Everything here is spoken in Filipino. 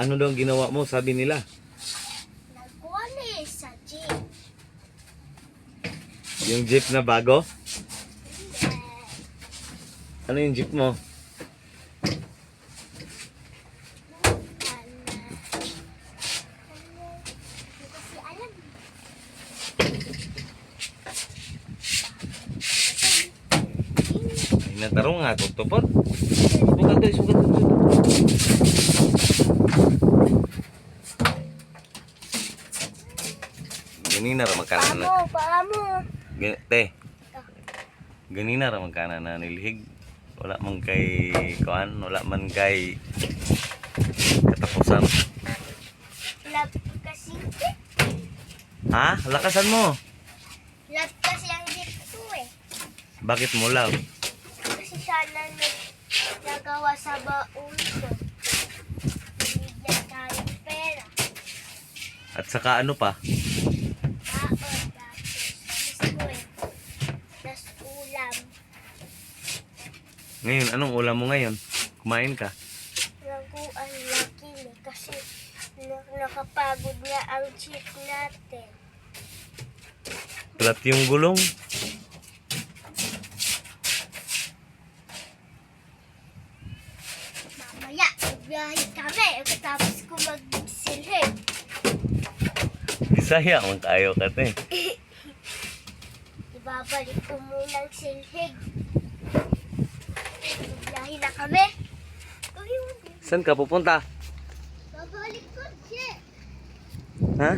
Ano daw ang ginawa mo, sabi nila? Nagwalis sa jeep. Yung jeep na bago? Ano yung jeep mo? Kasi alam. Ay, natarong nga, tutupot. Sugat doy, sugat doy. Ganina ra magkana na. Paamo, Te. Ganina ra magkana na nilihig. Wala man kay kuan, wala man kay katapusan. Ha? Lakasan mo. Lab kasi ang ko eh. Bakit mo love? Nag nagawa sa baon ko. Binigyan tayo pera. At saka ano pa? Baon tapos biskuit. Tapos ulam. Ngayon, anong ulam mo ngayon? Kumain ka. Naguan laki ni kasi na- nakapagod nga ang jeep natin. Plat yung gulong. Mamaya, biyahe kami. Tapos ko magsilhig. Bisaya man kayo ka te. Ibabalik ko muna ang silhig. Biyahe na kami. Saan ka pupunta? babalik ko, Che. Ha?